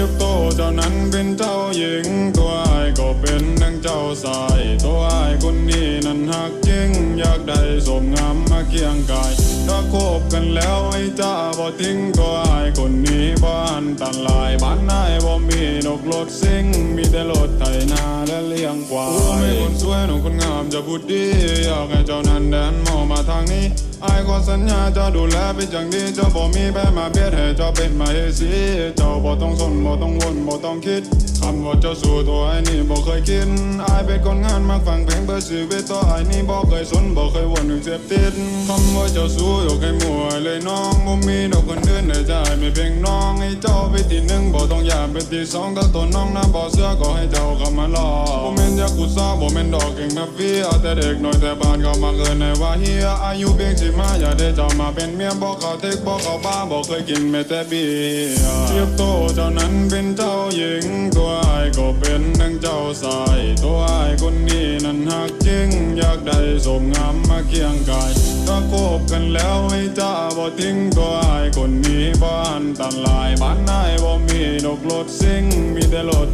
ยกโตเจ้านั้นเป็นเจ้าหญิง ตัวไอ้ก็เป็นนังเจ้าสาย ตัวไอ้คนนี้นั้นหักจริงอยากได้สมงามมาเคียงกาย ถ้าคบกันแล้วไอ้จ้าบ่ทิ้งตัวอายคนนี้บ้านตันลายบ้านนายบ่มีนกรถซิ่งมีแต่รถไถนาและเลี้ยงควายไม่คนสวยหนุ่มคนงามจะพูดดีอยากให้เจ้านั้นเดินมองมาทางนี้อายก็สัญญาจะดูแลเป็นอย่างดีเจ้าบ่มีแพ้มาเบียดให้เจ้าเป็นมาเฮสีเจ้าบ่ต้องสนบ่ต้องวนบ่ต้องคิดคำว่าเจ้าสู่ตัวไอ้นี่บ่เคยคิดอายเป็นคนงานมักฟังเพลงเบื่อชีวิตตัวไอ้นี่บ่เคยสนบ่เคยวนถึงเจ็บติดคำว่าเจ้าสู่อยู่ใครมัวเลยน้องบ่มีดอกคนเดินในใจไม่เพียงน้องให้เจ้าไปที่หนึ่งบ่ต้องอยากไปที่สองถ้าตัวน้องนะบ่เสื้อก็ให้เจ้าเข้ามาลอบ่แม่นยากุซ่าบ่แม่นดอกเก่งมาเฟียแต่เด็กน้อยแต่บ้านก็มาเกินในว่าเฮียอายุเพียงสิมาอย่าได้เจ้ามาเป็นเมียบ่เขาเทคบ่เขาบ้าบ่เคยกินแม้แต่เบียร์เทียบโตเจ้านั้นเป็นเจ้าหญิงตัวไอายก็เป็นดังเจ้าสายตัวไอายคนนี้ นั้นหักจริง อยากได้สมงามมาเคียงกายถ้าคบกันแล้วให้จ้าบ่ทิ้งตัวอายคนนี้บ้านตันลายบ้านนายบ่มีนกรถซิ่งมีแต่รถ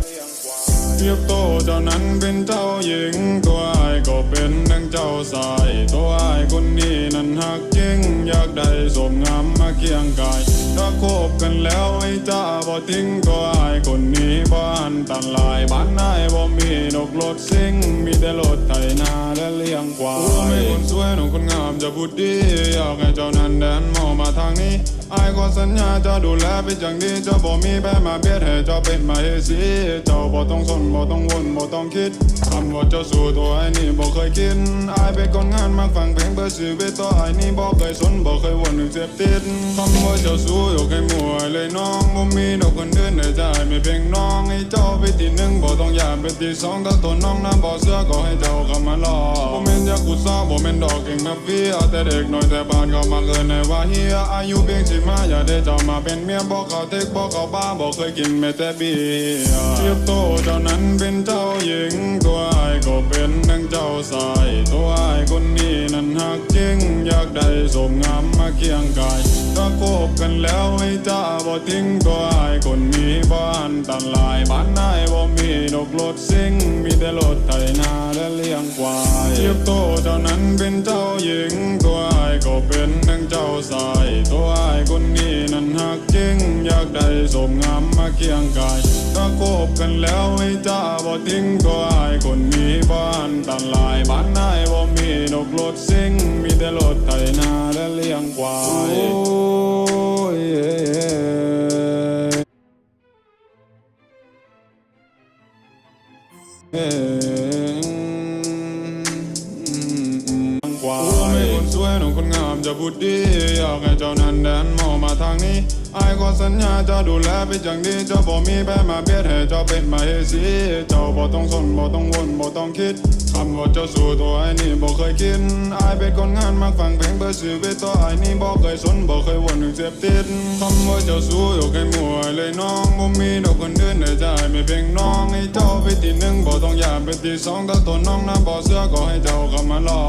เทียบโตเจ้านั้นเป็นเจ้าหญิง ตัวอายก็เป็นดังเจ้าสาย ตัวอายคนนี้นั้นหักจริง อยากได้สมงามมาเคียงกาย ถ้าคบกันแล้วให้จ้าบ่ทิ้งตัวอายคนนี้ บ้านตันลายบ้านนายบ่มีนกรถซิ่งมีแต่รถไถนาและเลี้ยงควายไม่คนสวยนุ่มคนงามจะพูดดีอยากให้เจ้านั้นเดินมองมาทางนี้อายก็สัญญาจะดูแลเป็นอย่างดีเจ้าบ่มีแพ้มาเบียดให้เจ้าเป็นมาเฮสีเจ้าบ่ต้องสนบ่ต้องวนบ่ต้องคิดคำว่าเจ้าสู่ตัวไอ้นี่บ่เคยคิดอายเป็นคนงานมักฟังเพลงเพื่อชีวิตตัวไอ้นี่บ่เคยสนบ่เคยวนถึงเจ็บติดคำว่าเจ้าสู่อยู่แค่มัวเลยน้องบ่มีดอกคนเดินในใจไม่เพียงน้องให้เจ้าไปที่หนึ่งบ่ต้องอยากเป็นที่สองถ้าตัวน้องน้ำบ่เสื้อก็ให้เจ้าเข้ามาลอผมเป็นยากุซ่าบ่แม่นดอกเก่งมาฟียแต่เด็กน้อยแต่บ้านก็มาเกินในว่าเฮียอายุเพียงสิมาอย่าได้เจ้ามาเป็นเมียบ่เขาเทคบ่เขาบ้าบ่เคยกินแม้แต่เบียร์เทียบโตเจ้านั้นเป็นเจ้าหญิงตัวอา ก็เป็นดังเจ้าสายตัวอายคนนี้นั้นหักจริง อยากได้สมงามมาเคียงกายถ้าคบกันแล้วให้จ้าบ่ทิ้งตัวอายคนนี้บ้านตันลายบ้านนายบ่มีนกรถซิ่งมีแต่รถไถนาและเลี้ยงควายเทียบโตเจ้านั้นเป็นเจ้าหญิง ตัวอายก็เป็นดังเจ้าสายตัวอายคนนี้นั้นหักจริง อยากได้สมงามมาเคียงกาย ถ้าคบกันแล้วไอ้จ้าบ่ทิ้งก็อายคนมีบ้านตันลายบ้านนายบ่มีนกรถซิ่งมีแต่รถไถนาและเลี้ยงควายโอ้ยเอ คนงามจะพูดดีอยากให้เจ้านั้นเดินมองมาทางนี้ไอายก็สัญญาจะดูแลเป็นอย่างดีเจ้าบ่มีแพ้มาเบียดให้เจ้าเป็นมาเฮสีเจ้าบ่ต้องสนบ่ต้องวนบ่ต้องคิดคำว่าเจ้าสู่ตัวไอ้นี่บ่เคยคิดอายเป็นคนงานมักฟังเพลงเพื่อชีวิตตัวไอ้นี่บ่เคยสนบ่เคยวนถึงเจ็บติดคำว่าเจ้าสู่อยู่แค่มัวเลยน้องบ่มีดอกคนเดินในใจไม่เพียงน้องให้เจ้าไปทีหนึ่งบ่ต้องอยากไปทีสองถ้าตัวน้องนะบ่เสือก็ให้เจ้าเข้ามาลอ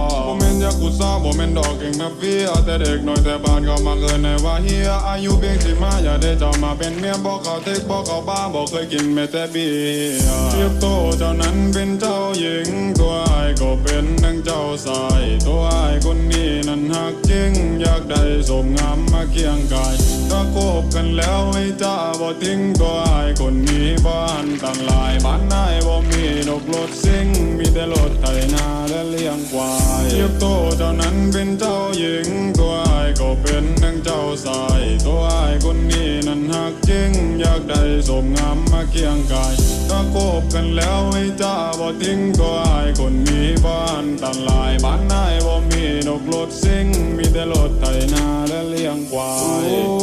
แม่นยากุซ่าบ่แม่นดอกเก่งมาเฟียแต่เด็กน้อยแต่บ้านก็มาเกินในว่าเฮียอายุเพียงสิมาอย่าได้เจ้ามาเป็นเมียบ่เขาเทคบ่เขาบ้าบ่เคยกินแม้แต่เบียร์เทียบโตเจ้านั้นเป็นเจ้าหญิง ตัวไอายก็เป็นดังเจ้าสาย ตัวไอายคนนี้นั้นหักจริง อยากได้สมงามมาเคียงกายถ้าคบกันแล้วให้จ้าบ่ทิ้งตัวไอายคนนี้บ้านต่างหลายบ้านนายบ่มีนกรถซิ่งมีแต่รถไถนาและเลี้ยงควาย ยบโตเจ้านั้นเป็นเจ้าหญิง ตัวอายก็เป็นนังเจ้าสาย ตัวอายคนนี้นั้นหักจริง อยากได้สมงามมาเคียงกายถ้าคบกันแล้วให้จ้าบ่ทิ้งตัวอายคนนี้บ้านตันลายบ้านนายบ่มีนกรถซิ่ง มีแต่รถไถนาและเลี้ยงควาย